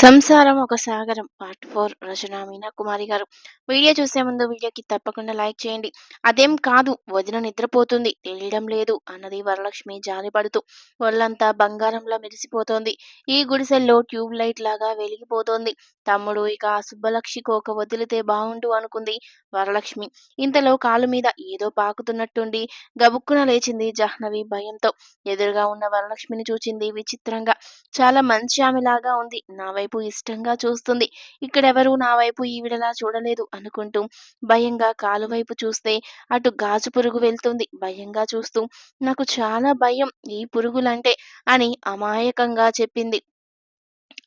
సంసారం ఒక సాగరం. Part four Rachana Meena Kumari garu. Video చూసే ముందు వీడియోకి తప్పకుండా లైక్ చేయండి. అదేం కాదు వదిన నిద్రపోతుంది. తెలియడం లేదు అన్నది వరలక్ష్మి జారిపడుతూ ఒళ్ళంతా బంగారంలా మెరిసిపోతోంది. ఈ గుడిసెల్లో ట్యూబ్ లైట్ లాగా వెలిగిపోతోంది. తమ్ముడు ఇక సుబ్బలక్ష్మి ఒక వదిలితే బాగుండు అనుకుంది వరలక్ష్మి. ఇంతలో కాలు మీద ఏదో పాకుతున్నట్టుండి గబుక్కున లేచింది జాహ్నవి భయంతో. ఎదురుగా ఉన్న వరలక్ష్మిని చూచింది విచిత్రంగా. చాలా మంచి ఆమెలాగా ఉంది. నా వైపు ఇష్టంగా చూస్తుంది. ఇక్కడెవరూ నా వైపు ఈవిడలా చూడలేదు అనుకుంటూ భయంగా కాలు వైపు చూస్తే అటు గాజు పురుగు వెళ్తుంది. భయంగా చూస్తూ నాకు చాలా భయం ఈ పురుగులంటే అని అమాయకంగా చెప్పింది.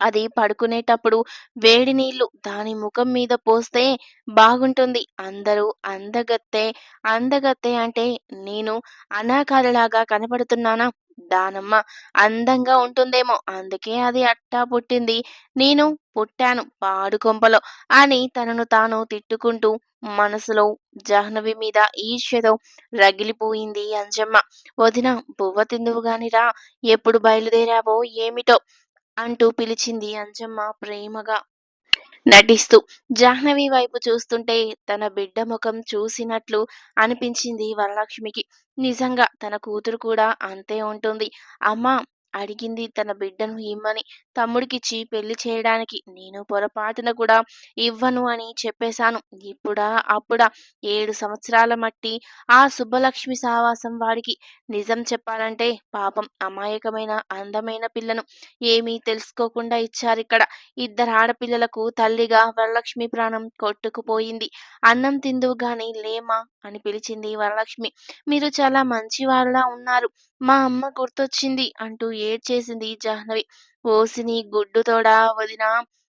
అది పడుకునేటప్పుడు వేడి నీళ్ళు దాని ముఖం మీద పోస్తే బాగుంటుంది. అందరూ అందగత్తే అందగత్తే అంటే నేను అనాకాలలాగా కనపడుతున్నానా? దానమ్మ అందంగా ఉంటుందేమో. అందుకే అది అట్టా పుట్టింది. నేను పుట్టాను పాడుకొంపలో అని తనను తాను తిట్టుకుంటూ మనసులో జాహ్నవి మీద ఈర్ష్యతో రగిలిపోయింది అంజమ్మ. వదిన బువ్వ తిందువు రా. ఎప్పుడు బయలుదేరావో ఏమిటో అంటూ పిలిచింది అంజమ్మ ప్రేమగా. నటిస్తూ జాహ్నవి వైపు చూస్తుంటే తన బిడ్డ ముఖం చూసినట్లు అనిపించింది వరలక్ష్మికి. నిజంగా తన కూతురు కూడా అంతే ఉంటుంది. అమ్మా అడిగింది తన బిడ్డను ఇమ్మని. తమ్ముడికిచ్చి పెళ్ళి చేయడానికి నేను పొరపాటున కూడా ఇవ్వను అని చెప్పేశాను. ఇప్పుడా అప్పుడా ఏడు సంవత్సరాల మట్టి ఆ సుబ్బలక్ష్మి సావాసం వాడికి. నిజం చెప్పాలంటే పాపం అమాయకమైన అందమైన పిల్లను ఏమీ తెలుసుకోకుండా ఇచ్చారిక్కడ. ఇద్దరు ఆడపిల్లలకు తల్లిగా వరలక్ష్మి ప్రాణం కొట్టుకుపోయింది. అన్నం తిందువు గాని లేమా? అని పిలిచింది వరలక్ష్మి. మీరు చాలా మంచివారులా ఉన్నారు. మా అమ్మ గుర్తొచ్చింది. అంటూ ఏడ్చేసింది జాహ్నవి. ఓసిని గుడ్డుతోడా వదినా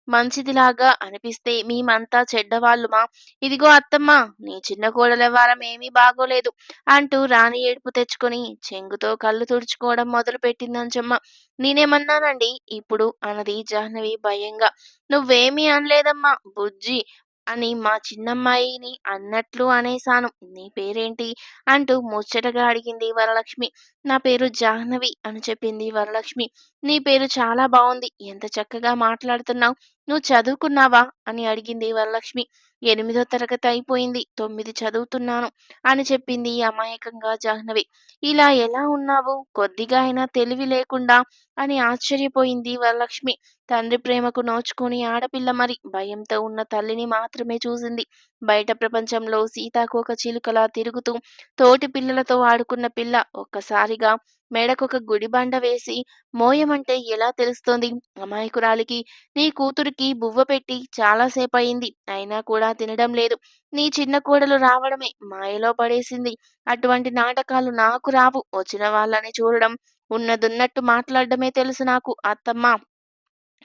మంచిదిలాగా అనిపిస్తే మేమంతా చెడ్డవాళ్ళుమా? ఇదిగో అత్తమ్మ నీ చిన్న కోడల ఏమీ బాగోలేదు అంటూ రాణి ఏడుపు తెచ్చుకొని చెంగుతో కళ్ళు తుడుచుకోవడం మొదలు పెట్టిందంచమ్మ నేనేమన్నానండి? ఇప్పుడు అన్నది జాహ్నవి భయంగా. నువ్వేమీ అనలేదమ్మా బుజ్జి. అని మా చిన్నమ్మాయిని అన్నట్లు అనేశాను. నీ పేరేంటి? అంటూ ముచ్చటగా అడిగింది వరలక్ష్మి. నా పేరు జాహ్నవి అని చెప్పింది వరలక్ష్మి. నీ పేరు చాలా బాగుంది ఎంత చక్కగా మాట్లాడుతున్నావు. నువ్వు చదువుకున్నావా? అని అడిగింది వరలక్ష్మి. ఎనిమిదో తరగతి అయిపోయింది తొమ్మిది చదువుతున్నాను అని చెప్పింది అమాయకంగా జాహ్నవి. ఇలా ఎలా ఉన్నావు? కొద్దిగా అయినా తెలివి లేకుండా అని ఆశ్చర్యపోయింది వరలక్ష్మి. తండ్రి ప్రేమకు నోచుకుని ఆడపిల్ల మరి భయంతో ఉన్న తల్లిని మాత్రమే చూసింది. బయట ప్రపంచంలో సీతాకోక చిలుకలా తిరుగుతూ తోటి పిల్లలతో ఆడుకున్న పిల్ల ఒక్కసారిగా మెడకొక గుడిబండ వేసి మోయమంటే ఎలా తెలుస్తోంది? అమాయకురాలికి నీ కూతురికి బువ్వ పెట్టి చాలాసేపు అయింది అయినా కూడా తినడం లేదు. నీ చిన్న కోడలు రావడమే మాయలో పడేసింది. అటువంటి నాటకాలు నాకు రావు. వచ్చిన వాళ్ళని చూడడం ఉన్నదున్నట్టు మాట్లాడడమే తెలుసు నాకు అత్తమ్మ.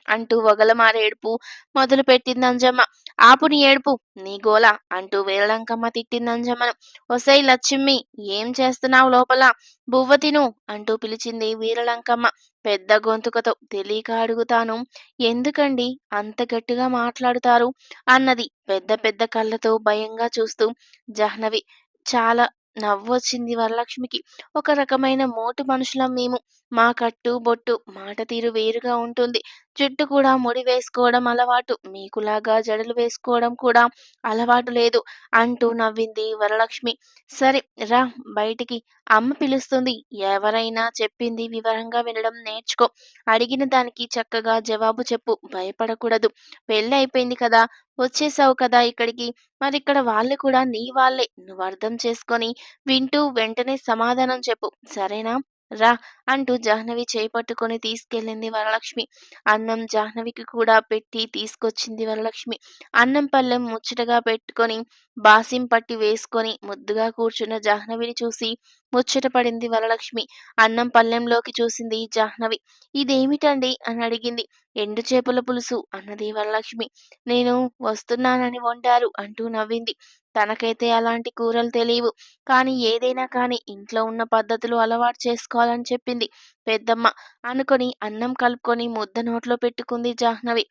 అంటూ వగలమార ఏడుపు మొదలు పెట్టింది అంజమ్మ. ఆపు నీ ఏడుపు నీ గోల అంటూ వేలలంకమ్మ తిట్టింది అంజమ్మను ఒసై లచ్చిమ్మి ఏం చేస్తున్నావు లోపల? బువ్వ తిను అంటూ పిలిచింది వీరలంకమ్మ. పెద్ద గొంతుకతో తెలియక అడుగుతాను. ఎందుకండి అంత గట్టిగా మాట్లాడుతారు? అన్నది పెద్ద పెద్ద కళ్ళతో భయంగా చూస్తూ జాహ్నవి. చాలా నవ్వొచ్చింది వరలక్ష్మికి. ఒక రకమైన మోటు మనుషులం మేము. మా కట్టు బొట్టు మాట తీరు వేరుగా ఉంటుంది. జుట్టు కూడా ముడి వేసుకోవడం అలవాటు. మీకులాగా జడలు వేసుకోవడం కూడా అలవాటు లేదు అంటూ నవ్వింది వరలక్ష్మి. సరే రా బయటికి. అమ్మ పిలుస్తుంది. ఎవరైనా చెప్పింది వివరంగా వినడం నేర్చుకో. అడిగిన దానికి చక్కగా జవాబు చెప్పు. భయపడకూడదు. పెళ్ళి అయిపోయింది కదా. వచ్చేసావు కదా ఇక్కడికి. మరి ఇక్కడ వాళ్ళు కూడా నీ వాళ్ళే. నువ్వు అర్థం చేసుకొని వింటూ వెంటనే సమాధానం చెప్పు. సరేనా? రా అంటూ జాహ్నవి చేయి పట్టుకొని తీసుకెళ్ళింది వరలక్ష్మి. అన్నం జాహ్నవికి కూడా పెట్టి తీసుకొచ్చింది వరలక్ష్మి. అన్నం పళ్ళెం ముచ్చటగా పెట్టుకొని బాసిం పట్టి వేసుకొని ముద్దుగా కూర్చున్న జాహ్నవిని చూసి ముచ్చట పడింది వరలక్ష్మి. అన్నం పళ్ళెంలోకి చూసింది జాహ్నవి. ఇదేమిటండి? అని అడిగింది. ఎండు చేపల పులుసు అన్నది వరలక్ష్మి. నేను వస్తున్నానని వండారు అంటూ నవ్వింది. తనకైతే అలాంటి కూరలు తెలియవు. కానీ ఏదైనా కానీ ఇంట్లో ఉన్న పద్ధతులు అలవాటు చేసుకోవాలని చెప్పింది. పెద్దమ్మ అనుకొని అన్నం కలుపుకొని ముద్ద నోట్లో పెట్టుకుంది జాహ్నవి.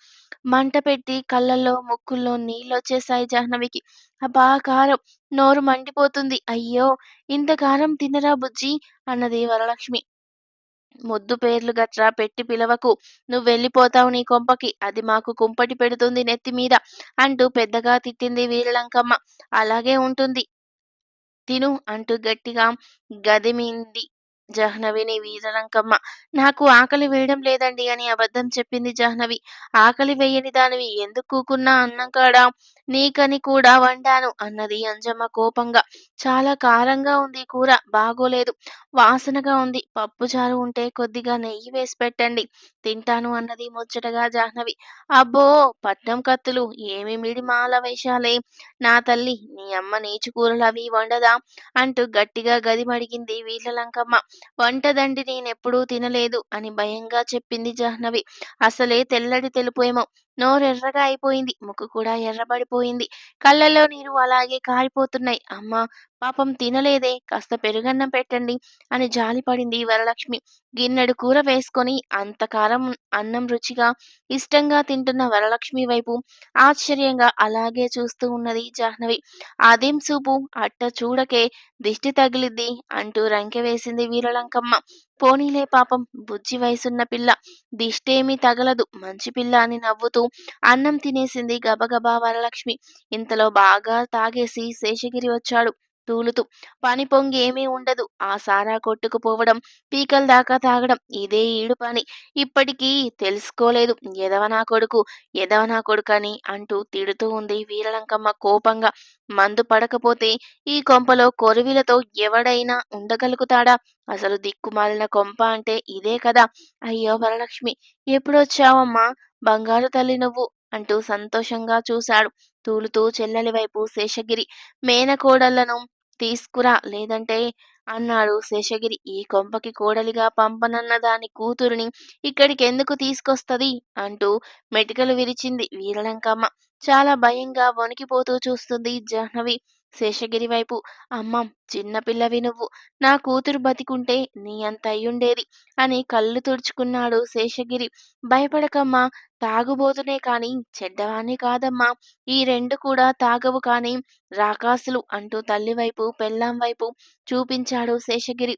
మంట పెట్టి కళ్ళల్లో ముక్కుల్లో నీళ్ళు వచ్చేసాయి జాహ్నవికి. అబ్బా కారం! నోరు మండిపోతుంది. అయ్యో! ఇంత కారం తినరా బుజ్జి? అన్నది వరలక్ష్మి. ముద్దు పేర్లు గట్రా పెట్టి పిలవకు. నువ్వు వెళ్ళిపోతావు నీ కొంపకి. అది మాకు కుంపటి పెడుతుంది నెత్తి మీద అంటూ పెద్దగా తిట్టింది వీరలంకమ్మ. అలాగే ఉంటుంది. తిను అంటూ గట్టిగా గదిమింది జాహ్నవిని వీరలంకమ్మ నాకు ఆకలి వేయడం లేదండి అని అబద్ధం చెప్పింది జాహ్నవి. ఆకలి వేయని దానివి ఎందుకు కూకున్నా అన్నం కాడా? నీకని కూడా వండాను అన్నది అంజమ్మ కోపంగా. చాలా కారంగా ఉంది కూర. బాగోలేదు. వాసనగా ఉంది. పప్పుచారు ఉంటే కొద్దిగా నెయ్యి వేసి పెట్టండి. తింటాను అన్నది ముచ్చటగా జాహ్నవి. అబ్బో పట్నం కత్తులు. ఏమి మిడి మాల వేషాలే. నా తల్లి నీ అమ్మ నీచు కూరలు అవి వండదా? అంటూ గట్టిగా గదిమడిగింది వీళ్ళలంకమ్మ వంటదండి నేనెప్పుడూ తినలేదు అని భయంగా చెప్పింది జాహ్నవి. అసలే తెల్లడి తెలుపు ఏమో. నోరెర్రగా అయిపోయింది. ముక్కు కూడా ఎర్రబడిపోయింది. కళ్ళల్లో నీరు అలాగే కారిపోతున్నాయి. అమ్మా పాపం తినలేదే. కాస్త పెరుగన్నం పెట్టండి అని జాలిపడింది వరలక్ష్మి. గిన్నెడు కూర వేసుకొని అంత కారం అన్నం రుచిగా ఇష్టంగా తింటున్న వరలక్ష్మి వైపు ఆశ్చర్యంగా అలాగే చూస్తూ ఉన్నది జాహ్నవి. అదేం సూపు? అట్ట చూడకే దిష్టి తగిలిద్ది అంటూ రంకె వేసింది వీరలంకమ్మ. పోనీలే పాపం బుజ్జి వయసున్న పిల్ల. దిష్టేమీ తగలదు. మంచి పిల్ల అని నవ్వుతూ అన్నం తినేసింది. గబగబా వరలక్ష్మి ఇంతలో బాగా తాగేసి శేషగిరి వచ్చాడు. తూలుతూ పని పొంగి ఏమీ ఉండదు. ఆ సారా కొట్టుకుపోవడం పీకల దాకా తాగడం ఇదే ఈడు పని. ఇప్పటికీ తెలుసుకోలేదు. ఎదవ నా కొడుకు ఎదవ నా కొడుకని అంటూ తిడుతూ ఉంది వీరలంకమ్మ కోపంగా. మందు పడకపోతే ఈ కొంపలో కొరివిలతో ఎవడైనా ఉండగలుగుతాడా? అసలు దిక్కుమాలిన కొంప అంటే ఇదే కదా? అయ్యో వరలక్ష్మి ఎప్పుడొచ్చావమ్మా? బంగారు తల్లి నువ్వు అంటూ సంతోషంగా చూశాడు. తూలుతూ చెల్లెలి వైపు శేషగిరి. మేనకోడళ్ళను తీసుకురా లేదంటే అన్నాడు శేషగిరి. ఈ కొంపకి కోడలిగా పంపనన్న దాని కూతురిని ఇక్కడికి ఎందుకు తీసుకొస్తది? అంటూ మెటికలు విరిచింది వీరలంకమ్మ. చాలా భయంగా వణికిపోతూ చూస్తుంది జాహ్నవి. శేషగిరి వైపు అమ్మం చిన్నపిల్లవి నువ్వు. నా కూతురు బతికుంటే నీ అంత అయ్యుండేది అని కళ్ళు తుడుచుకున్నాడు శేషగిరి. భయపడకమ్మా తాగుబోతునే కాని చెడ్డవాణ్ణి కాదమ్మా. ఈ రెండు కూడా తాగవు కాని రాకాసులు అంటూ తల్లి వైపు పెళ్ళాం వైపు చూపించాడు శేషగిరి.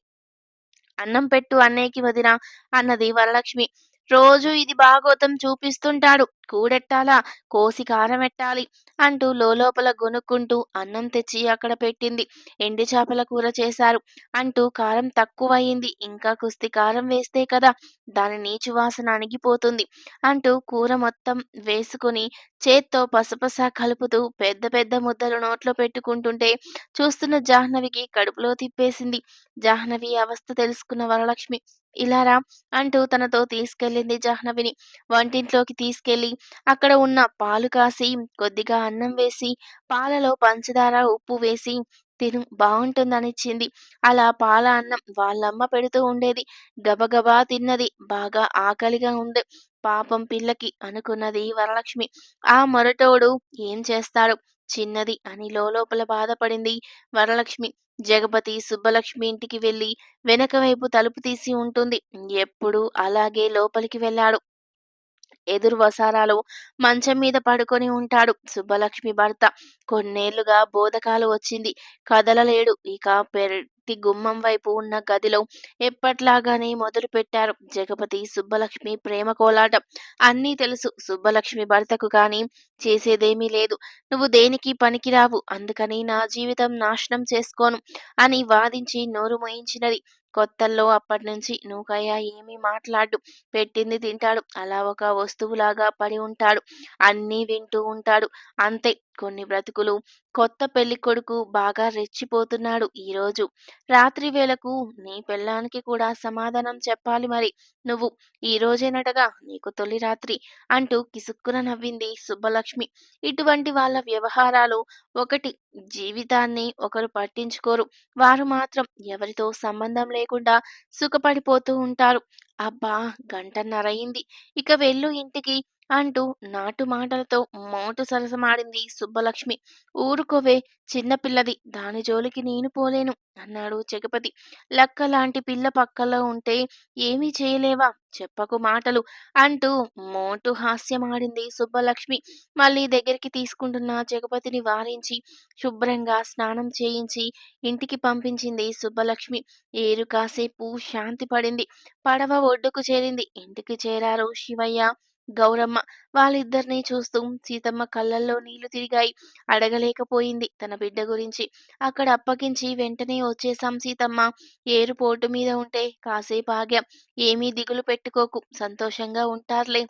అన్నం పెట్టు అన్నయ్యకి వదిన అన్నది వరలక్ష్మి. రోజు ఇది భాగోతం చూపిస్తుంటాడు. కూడెట్టాలా? కోసి కారం ఎట్టాలి అంటూ లోపల గొనుక్కుంటూ అన్నం తెచ్చి అక్కడ పెట్టింది. ఎండి చేపల కూర చేశారు అంటూ కారం తక్కువయింది. ఇంకా కుస్తి కారం వేస్తే కదా దాని నీచు వాసన అణిగిపోతుంది అంటూ కూర మొత్తం వేసుకుని చేత్తో పసపస కలుపుతూ పెద్ద పెద్ద ముద్దలు నోట్లో పెట్టుకుంటుంటే చూస్తున్న జాహ్నవికి కడుపులో తిప్పేసింది. జాహ్నవి అవస్థ తెలుసుకున్న వరలక్ష్మి ఇలారా అంటూ తనతో తీసుకెళ్ళింది జాహ్నవిని. వంటింట్లోకి తీసుకెళ్ళి అక్కడ ఉన్న పాలు కాసి కొద్దిగా అన్నం వేసి పాలలో పంచదార ఉప్పు వేసి తిను బాగుంటుందనిచ్చింది అలా పాల అన్నం వాళ్ళమ్మ పెడుతూ ఉండేది. గబగబా తిన్నది. బాగా ఆకలిగా ఉంది. పాపం పిల్లకి అనుకున్నది వరలక్ష్మి. ఆ మొరటోడు ఏం చేస్తాడు? చిన్నది అని లోపల బాధపడింది వరలక్ష్మి. జగపతి సుబ్బలక్ష్మి ఇంటికి వెళ్ళి వెనక వైపు తలుపు తీసి ఉంటుంది. ఎప్పుడు అలాగే లోపలికి వెళ్ళాడు. ఎదురు వసారాలు మంచం మీద పడుకొని ఉంటాడు. సుబ్బలక్ష్మి భర్త కొన్నేళ్ళుగా బోధకాలు వచ్చింది. కదలలేడు. ఇక పెరటి గుమ్మం వైపు ఉన్న గదిలో ఎప్పట్లాగానే మొదలు పెట్టారు. జగపతి సుబ్బలక్ష్మి ప్రేమ కోలాటం అన్నీ తెలుసు. సుబ్బలక్ష్మి భర్తకు కానీ చేసేదేమీ లేదు. నువ్వు దేనికి పనికిరావు? అందుకని నా జీవితం నాశనం చేసుకోను అని వాదించి నోరు మోయించినది. కొత్తల్లో అప్పటినుంచి నూకయ్య ఏమీ మాట్లాడు. పెట్టింది తింటాడు. అలా ఒక వస్తువులాగా పడి ఉంటాడు. అన్నీ వింటూ ఉంటాడు. అంతే. కొన్ని బ్రతుకులు కొత్త పెళ్ళి కొడుకు బాగా రెచ్చిపోతున్నాడు ఈరోజు. రాత్రి వేళకు నీ పెళ్ళానికి కూడా సమాధానం చెప్పాలి మరి. నువ్వు ఈ రోజేనటగా నీకు తొలి రాత్రి అంటూ కిసుక్కున నవ్వింది సుబ్బలక్ష్మి. ఇటువంటి వాళ్ళ వ్యవహారాలు ఒకటి జీవితాన్ని ఒకరు పట్టించుకోరు. వారు మాత్రం ఎవరితో సంబంధం లేకుండా సుఖపడిపోతూ ఉంటారు. అబ్బా గంటన్నరయింది. ఇక వెళ్ళు ఇంటికి. అంటూ నాటు మాటలతో మోటు సరసమాడింది సుబ్బలక్ష్మి. ఊరుకోవే చిన్నపిల్లది దాని జోలికి నేను పోలేను అన్నాడు జగపతి. లక్కలాంటి పిల్ల పక్కలో ఉంటే ఏమీ చేయలేవా? చెప్పకు మాటలు అంటూ మోటు హాస్యమాడింది సుబ్బలక్ష్మి. మళ్ళీ దగ్గరికి తీసుకుంటున్న జగపతిని వారించి శుభ్రంగా స్నానం చేయించి ఇంటికి పంపించింది సుబ్బలక్ష్మి. ఏరు కాసేపు శాంతి పడింది. పడవ ఒడ్డుకు చేరింది. ఇంటికి చేరారు శివయ్య, గౌరమ్మ. వాళ్ళిద్దరినీ చూస్తూ సీతమ్మ కళ్ళల్లో నీళ్ళు తిరిగాయి. అడగలేకపోయింది తన బిడ్డ గురించి. అక్కడ అప్పగించి వెంటనే వచ్చేశాం సీతమ్మ. ఏరు పోటు మీద ఉంటే కాసేపు ఆగాం. ఏమీ దిగులు పెట్టుకోకు సంతోషంగా ఉంటార్లే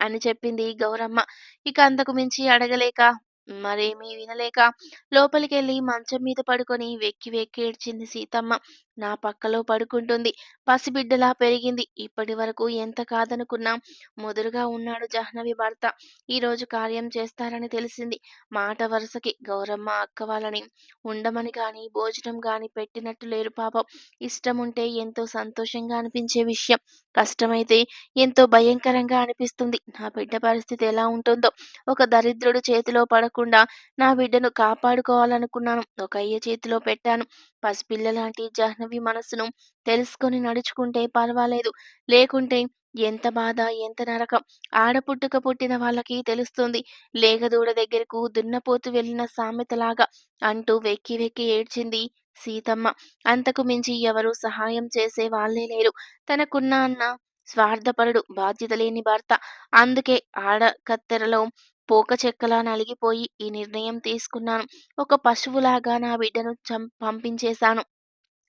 అని చెప్పింది గౌరమ్మ. ఇక అంతకు మించి అడగలేక మరేమీ వినలేక లోపలికెళ్ళి మంచం మీద పడుకొని వెక్కి వెక్కి ఏడ్చింది సీతమ్మ. నా పక్కలో పడుకుంటుంది. పసిబిడ్డలా పెరిగింది. ఇప్పటి వరకు ఎంత కాదనుకున్నా ముదురుగా ఉన్నాడు జాహ్నవి భర్త. ఈరోజు కార్యం చేస్తారని తెలిసింది. మాట వరుసకి గౌరమ్మ అక్క వాళ్ళని ఉండమని కానీ భోజనం కాని పెట్టినట్టు లేరు పాపం. ఇష్టముంటే ఎంతో సంతోషంగా అనిపించే విషయం. కష్టమైతే ఎంతో భయంకరంగా అనిపిస్తుంది. నా బిడ్డ పరిస్థితి ఎలా ఉంటుందో? ఒక దరిద్రుడు చేతిలో పడకుండా నా బిడ్డను కాపాడుకోవాలనుకున్నాను. ఒక అయ్య చేతిలో పెట్టాను. పసిపిల్లలాంటి జాహ్నవి మనసును తెలుసుకొని నడుచుకుంటే పర్వాలేదు. లేకుంటే ఎంత బాధ, ఎంత నరకం. ఆడపుట్టుక పుట్టిన వాళ్ళకి తెలుస్తుంది. లేగదూడ దగ్గరకు దున్నపోతు వెళ్ళిన సామెతలాగా అంటూ వెక్కి వెక్కి ఏడ్చింది సీతమ్మ. అంతకు మించి ఎవరు సహాయం చేసే వాళ్ళే లేరు. తనకున్న అన్న స్వార్థపరుడు, బాధ్యత లేని భర్త. అందుకే ఆడ కత్తెరలో పోక చెక్కలా నలిగిపోయి ఈ నిర్ణయం తీసుకున్నాను. ఒక పశువులాగా నా బిడ్డను చం పంపించేశాను.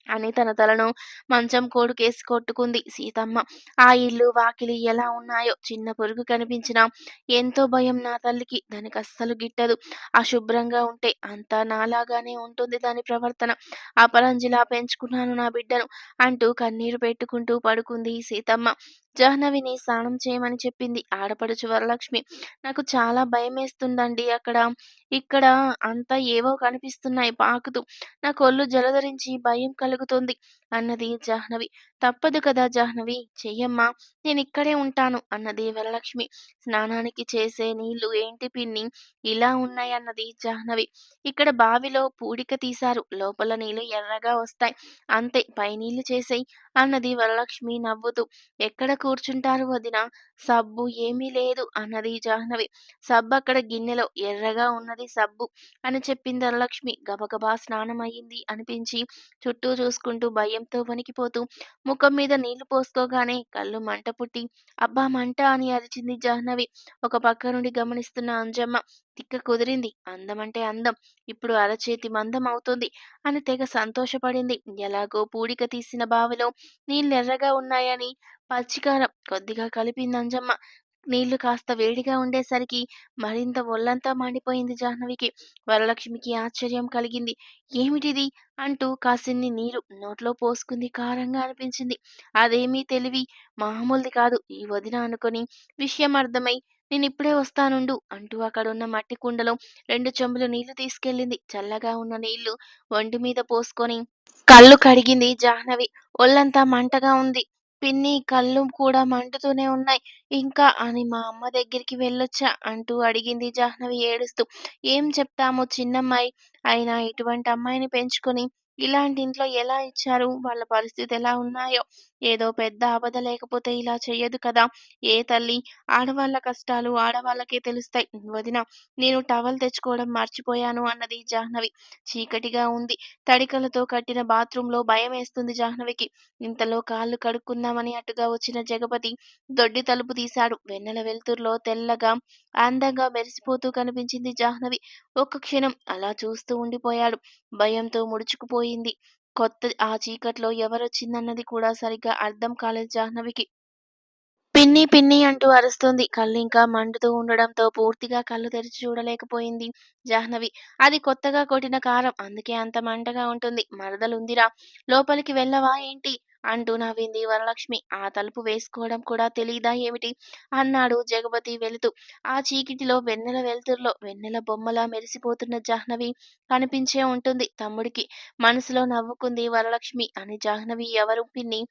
అని తన తలను మంచం కోడుకేసి కొట్టుకుంది సీతమ్మ. ఆ ఇల్లు, వాకిలి ఎలా ఉన్నాయో చిన్న పురుగు కనిపించినా ఎంతో భయం నా తల్లికి. దానికి అస్సలు గిట్టదు. అశుభ్రంగా ఉంటే అంతా నాలాగానే ఉంటుంది దాని ప్రవర్తన. అపరంజిలా పెంచుకున్నాను నా బిడ్డను అంటూ కన్నీరు పెట్టుకుంటూ పడుకుంది సీతమ్మ. జాహ్నవిని స్నానం చేయమని చెప్పింది ఆడపడుచు వరలక్ష్మి. నాకు చాలా భయమేస్తుందండి అక్కడ. ఇక్కడ అంతా ఏవో కనిపిస్తున్నాయి పాకుతూ. నా కొళ్ళు జలదరించి భయం కలుగుతుంది అన్నది జాహ్నవి. తప్పదు కదా జాహ్నవి. చెయ్యమ్మా. నేనిక్కడే ఉంటాను అన్నది వరలక్ష్మి. స్నానానికి చేసే నీళ్ళు ఏంటి పిన్ని ఇలా ఉన్నాయన్నది జాహ్నవి. ఇక్కడ బావిలో పూడిక తీశారు. లోపల నీళ్ళు ఎర్రగా వస్తాయి. అంతే పై నీళ్ళు చేసేయి అన్నది వరలక్ష్మి నవ్వుతూ. ఎక్కడ కూర్చుంటారు వదినా? సబ్బు ఏమీ లేదు అన్నది జాహ్నవి. సబ్బక్కడ గిన్నెలో ఎర్రగా ఉన్నది సబ్బు అని చెప్పింది వరలక్ష్మి. గబగబా స్నానం అయింది అనిపించి చుట్టూ చూసుకుంటూ భయంతో వణికిపోతూ ముఖం మీద నీళ్ళు పోసుకోగానే కళ్ళు మంట పుట్టి అబ్బా మంట అని అరిచింది జాహ్నవి. ఒక పక్క నుండి గమనిస్తున్న అంజమ్మ తిక్క కుదిరింది. అందమంటే అందం. ఇప్పుడు అరచేతి మందం అవుతుంది అని తెగ సంతోషపడింది. ఎలాగో పూడిక తీసిన బావిలో నీళ్ళెర్రగా ఉన్నాయని పచ్చికారం కొద్దిగా కలిపింది అంజమ్మ. నీళ్ళు కాస్త వేడిగా ఉండేసరికి మరింత ఒళ్ళంతా మండిపోయింది జాహ్నవికి. వరలక్ష్మికి ఆశ్చర్యం కలిగింది. ఏమిటిది? అంటూ కాసిన్ని నీరు నోట్లో పోసుకుంది. కారంగా అనిపించింది. అదేమీ తెలివి మామూలుది కాదు ఈ వదిన అనుకొని విషయం అర్థమై నేనిప్పుడే వస్తానుండు అంటూ అక్కడున్న మట్టి కుండలో రెండు చెంబులు నీళ్ళు తీసుకెళ్ళింది. చల్లగా ఉన్న నీళ్ళు ఒంటి మీద పోసుకొని కళ్ళు కడిగింది జాహ్నవి. ఒళ్ళంతా మంటగా ఉంది. పిన్ని కళ్ళు కూడా మండుతూనే ఉన్నాయి. ఇంకా అని మా అమ్మ దగ్గరికి వెళ్ళొచ్చా? అంటూ అడిగింది జాహ్నవి ఏడుస్తూ. ఏం చెప్తాము చిన్నమ్మాయి. అయినా ఇటువంటి అమ్మాయిని పెంచుకొని ఇలాంటి ఇంట్లో ఎలా ఇచ్చారు? వాళ్ళ పరిస్థితి ఎలా ఉన్నాయో? ఏదో పెద్ద ఆపద లేకపోతే ఇలా చెయ్యదు కదా! ఏ తల్లి? ఆడవాళ్ళ కష్టాలు ఆడవాళ్ళకే తెలుస్తాయి. వదినా నేను టవల్ తెచ్చుకోవడం మర్చిపోయాను అన్నది జాహ్నవి. చీకటిగా ఉంది. తడికలతో కట్టిన బాత్రూంలో భయమేస్తుంది జాహ్నవికి. ఇంతలో కాళ్ళు కడుక్కుందామని అటుగా వచ్చిన జగపతి దొడ్డి తలుపు తీశాడు. వెన్నెల వెలుతురులో తెల్లగా అందంగా మెరిసిపోతూ కనిపించింది జాహ్నవి. ఒక్క క్షణం అలా చూస్తూ ఉండిపోయాడు. భయంతో ముడుచుకుపోయింది. కొత్త ఆ చీకట్లో ఎవరొచ్చిందన్నది కూడా సరిగ్గా అర్థం కాలేదు జాహ్నవికి. పిన్ని పిన్ని అంటూ అరుస్తుంది కళ్ళు ఇంకా మండుతూ ఉండడంతో పూర్తిగా కళ్ళు తెరిచి చూడలేకపోయింది జాహ్నవి. అది కొత్తగా కొట్టిన కారం. అందుకే అంత మంటగా ఉంటుంది. మరదలుందిరా! లోపలికి వెళ్ళవా ఏంటి? అంటూ నవ్వింది వరలక్ష్మి. ఆ తలుపు వేసుకోవడం కూడా తెలియదా ఏమిటి? అన్నాడు జగపతి వెళుతూ. ఆ చీకటిలో వెన్నెల వెలుతురులో వెన్నెల బొమ్మలా మెరిసిపోతున్న జాహ్నవి కనిపించే ఉంటుంది తమ్ముడికి. మనసులో నవ్వుకుంది వరలక్ష్మి. అని జాహ్నవి ఎవరు పిన్ని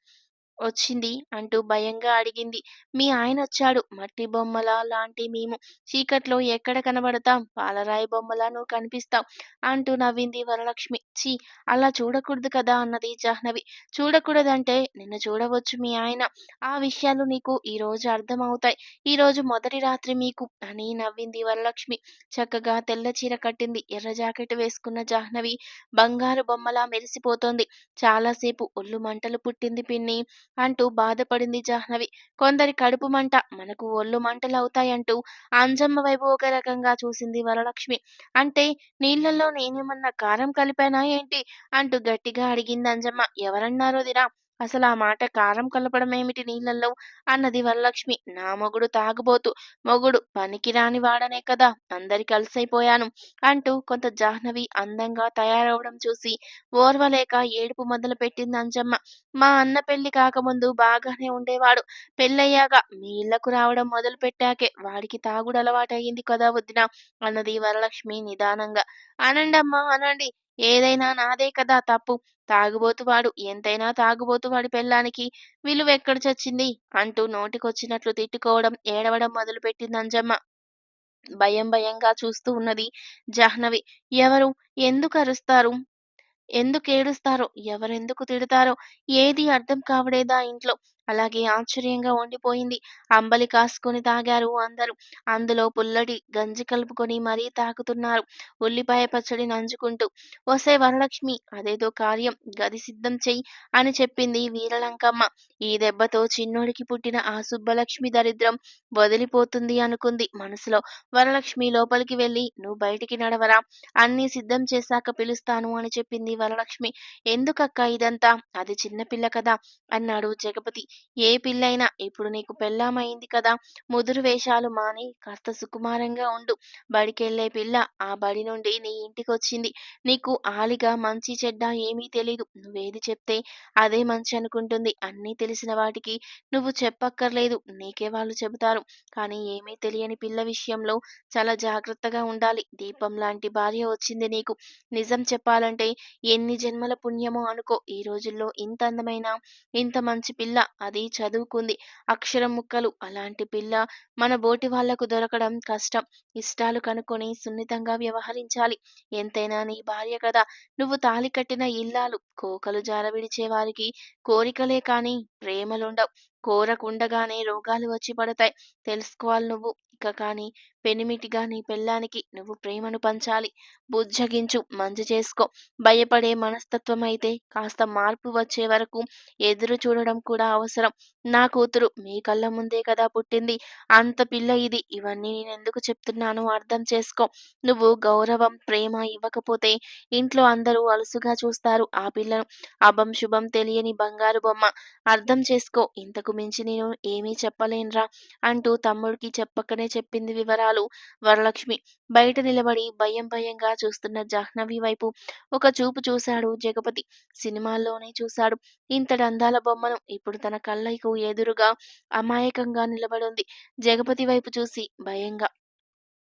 వచ్చింది అంటూ భయంగా అడిగింది. మీ ఆయనొచ్చాడు. మట్టి బొమ్మలా లాంటి మేము చీకట్లో ఎక్కడ కనబడతాం? పాలరాయి బొమ్మలా నువ్వు కనిపిస్తావ్ అంటూ నవ్వింది వరలక్ష్మి. ఛీ! అలా చూడకూడదు కదా అన్నది జాహ్నవి. చూడకూడదంటే నిన్ను చూడవచ్చు మీ ఆయన. ఆ విషయాలు నీకు ఈ రోజు అర్థమవుతాయి. ఈరోజు మొదటి రాత్రి మీకు అని నవ్వింది వరలక్ష్మి. చక్కగా తెల్ల చీర కట్టింది. ఎర్ర జాకెట్ వేసుకున్న జాహ్నవి బంగారు బొమ్మలా మెరిసిపోతోంది. చాలాసేపు ఒళ్ళు మంటలు పుట్టింది పిన్ని అంటూ బాధపడింది జాహ్నవి. కొందరి కడుపు మంట మనకు ఒళ్ళు మంటలవుతాయంటూ అంజమ్మ వైపు ఒక రకంగా చూసింది వరలక్ష్మి. అంటే నీళ్ళలో నేనేమన్నా కారం కలిపానా ఏంటి? అంటూ గట్టిగా అడిగింది అంజమ్మ. ఎవరన్నారు వదినా? అసలు ఆ మాట కారం కలపడం ఏమిటి నీళ్ళల్లో? అన్నది వరలక్ష్మి. నా మొగుడు తాగుబోతు. మొగుడు పనికిరాని వాడనే కదా అందరి కలిసైపోయాను అంటూ కొంత జాహ్నవి అందంగా తయారవడం చూసి ఓర్వలేక ఏడుపు మొదలుపెట్టింది అంజమ్మ. మా అన్న పెళ్ళి కాకముందు బాగానే ఉండేవాడు. పెళ్ళయ్యాక మీ ఇళ్ళకు రావడం మొదలు పెట్టాకే వాడికి తాగుడు అలవాటయింది కదా వదినా అన్నది వరలక్ష్మి నిదానంగా. అనండమ్మా అనండి. ఏదైనా నాదే కదా తప్పు. తాగుబోతువాడు ఎంతైనా తాగుబోతువాడి పెళ్ళానికి విలువెక్కడ చచ్చింది? అంటూ నోటికొచ్చినట్లు తిట్టుకోవడం, ఏడవడం మొదలుపెట్టింది అంజమ్మ. భయం భయంగా చూస్తూ ఉన్నది జాహ్నవి. ఎవరు? ఎందుకు అరుస్తారు ఎందుకు ఏడుస్తారో ఎవరెందుకు తిడతారో? ఏది అర్థం కావడేదా ఇంట్లో. అలాగే ఆశ్చర్యంగా ఉండిపోయింది. అంబలి కాసుకొని తాగారు అందరూ. అందులో పుల్లటి గంజి కలుపుకొని మరీ తాగుతున్నారు. ఉల్లిపాయ పచ్చడి నంజుకుంటూ. ఒసే వరలక్ష్మి అదేదో కార్యం గది సిద్ధం చెయ్యి అని చెప్పింది వీరలంకమ్మ. ఈ దెబ్బతో చిన్నోడికి పుట్టిన ఆ సుబ్బలక్ష్మి దరిద్రం వదిలిపోతుంది అనుకుంది మనసులో. వరలక్ష్మి లోపలికి వెళ్ళి నువ్వు బయటికి నడవరా? అన్నీ సిద్ధం చేశాక పిలుస్తాను అని చెప్పింది వరలక్ష్మి. ఎందుకక్కా ఇదంతా? అది చిన్నపిల్ల కదా అన్నాడు జగపతి. ఏ పిల్లైనా ఇప్పుడు నీకు పెళ్ళామైంది కదా ముదురు వేషాలు మాని కాస్త సుకుమారంగా ఉండు. బడికెళ్ళే పిల్ల ఆ బడి నుండి నీ ఇంటికొచ్చింది. నీకు ఆలిగా మంచి చెడ్డ ఏమీ తెలీదు. నువ్వేది చెప్తే అదే మంచి అనుకుంటుంది. అన్నీ తెలిసిన వాటికి నువ్వు చెప్పక్కర్లేదు. నీకే వాళ్ళు చెబుతారు. కానీ ఏమీ తెలియని పిల్ల విషయంలో చాలా జాగ్రత్తగా ఉండాలి. దీపం లాంటి భార్య వచ్చింది నీకు. నిజం చెప్పాలంటే ఎన్ని జన్మల పుణ్యమో అనుకో ఈ రోజుల్లో ఇంత అందమైన ఇంత మంచి పిల్ల అది చదువుకుంది. అక్షరం ముక్కలు అలాంటి పిల్ల మన బోటి వాళ్ళకు దొరకడం కష్టం. ఇష్టాలు కనుక్కొని సున్నితంగా వ్యవహరించాలి. ఎంతైనా నీ భార్య కదా నువ్వు తాళి కట్టిన ఇల్లాలు. కోకలు జారవిడిచే వారికి కోరికలే కాని ప్రేమలుండవు. కోరకుండగానే రోగాలు వచ్చి పడతాయి. తెలుసుకోవాలి నువ్వు. ఇక కానీ పెనిమిటిగా నీ పెళ్ళానికి నువ్వు ప్రేమను పంచాలి. బుజ్జగించు. మంచి చేసుకో. భయపడే మనస్తత్వం అయితే కాస్త మార్పు వచ్చే వరకు ఎదురు చూడడం కూడా అవసరం. నా కూతురు మీ కళ్ళ ముందే కదా పుట్టింది. అంత పిల్ల ఇది. ఇవన్నీ నేను ఎందుకు చెప్తున్నానో అర్థం చేసుకో. నువ్వు గౌరవం, ప్రేమ ఇవ్వకపోతే ఇంట్లో అందరూ అలుసుగా చూస్తారు ఆ పిల్లను. అభం శుభం తెలియని బంగారు బొమ్మ. అర్థం చేసుకో. ఇంతకు మించి నేను ఏమీ చెప్పలేనురా అంటూ తమ్ముడికి చెప్పకనే చెప్పింది వివరాలు వరలక్ష్మి. బయట నిలబడి భయం భయంగా చూస్తున్న జాహ్నవి వైపు ఒక చూపు చూశాడు జగపతి. సినిమాల్లోనే చూశాడు. ఇంతటి అందాల బొమ్మను ఇప్పుడు తన కళ్ళకు ఎదురుగా అమాయకంగా నిలబడుంది. జగపతి వైపు చూసి భయంగా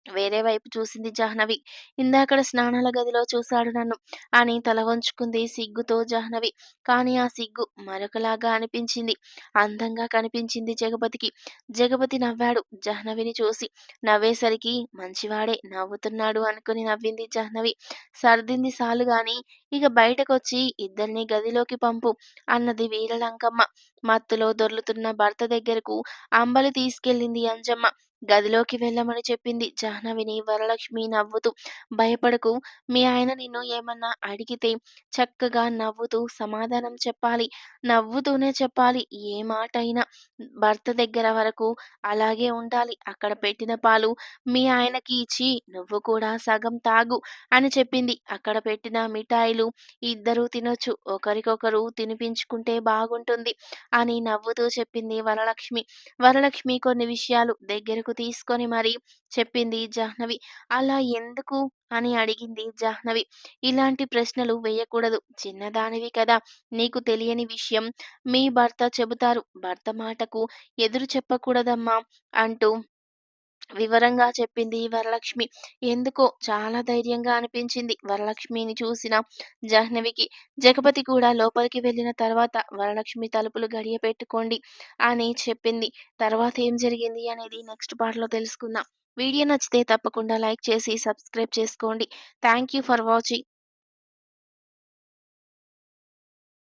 వేరే వైపు చూసింది జాహ్నవి. ఇందాకడ స్నానాల గదిలో చూశాడు నన్ను అని తల వంచుకుంది సిగ్గుతో జాహ్నవి. కానీ ఆ సిగ్గు మరొకలాగా అనిపించింది. అందంగా కనిపించింది జగపతికి. జగపతి నవ్వాడు జాహ్నవిని చూసి. నవ్వేసరికి మంచివాడే నవ్వుతున్నాడు అనుకుని నవ్వింది జాహ్నవి. సర్దింది సాలు గాని ఇక బయటకొచ్చి ఇద్దరిని గదిలోకి పంపు అన్నది వీరలంకమ్మ. మత్తులో దొర్లుతున్న భర్త దగ్గరకు అంబలి తీసుకెళ్ళింది అంజమ్మ. గదిలోకి వెళ్ళమని చెప్పింది జాహ్నవిని వరలక్ష్మి నవ్వుతూ. భయపడకు. మీ ఆయన నిన్ను ఏమన్నా అడిగితే చక్కగా నవ్వుతూ సమాధానం చెప్పాలి. నవ్వుతూనే చెప్పాలి ఏ మాట అయినా భర్త దగ్గర వరకు అలాగే ఉండాలి. అక్కడ పెట్టిన పాలు మీ ఆయనకి ఇచ్చి నువ్వు కూడా సగం తాగు అని చెప్పింది. అక్కడ పెట్టిన మిఠాయిలు ఇద్దరూ తినొచ్చు. ఒకరికొకరు తినిపించుకుంటే బాగుంటుంది అని నవ్వుతూ చెప్పింది వరలక్ష్మి. వరలక్ష్మి కొన్ని విషయాలు దగ్గరకు దగ్గరకు తీసుకొని మరీ చెప్పింది జాహ్నవి. అలా ఎందుకు? అని అడిగింది జాహ్నవి. ఇలాంటి ప్రశ్నలు వేయకూడదు. చిన్నదానివి కదా. నీకు తెలియని విషయం మీ భర్త చెబుతారు. భర్త మాటకు ఎదురు చెప్పకూడదమ్మా అంటూ వివరంగా చెప్పింది వరలక్ష్మి. ఎందుకో చాలా ధైర్యంగా అనిపించింది వరలక్ష్మిని చూసిన జాహ్నవికి. జగపతి కూడా లోపలికి వెళ్ళిన తర్వాత వరలక్ష్మి తలుపులు గడియ పెట్టుకోండి అని చెప్పింది. తర్వాత ఏం జరిగింది అనేది నెక్స్ట్ పార్ట్‌లో తెలుసుకుందాం. వీడియో నచ్చితే తప్పకుండా లైక్ చేసి సబ్స్క్రైబ్ చేసుకోండి. Thank you for watching.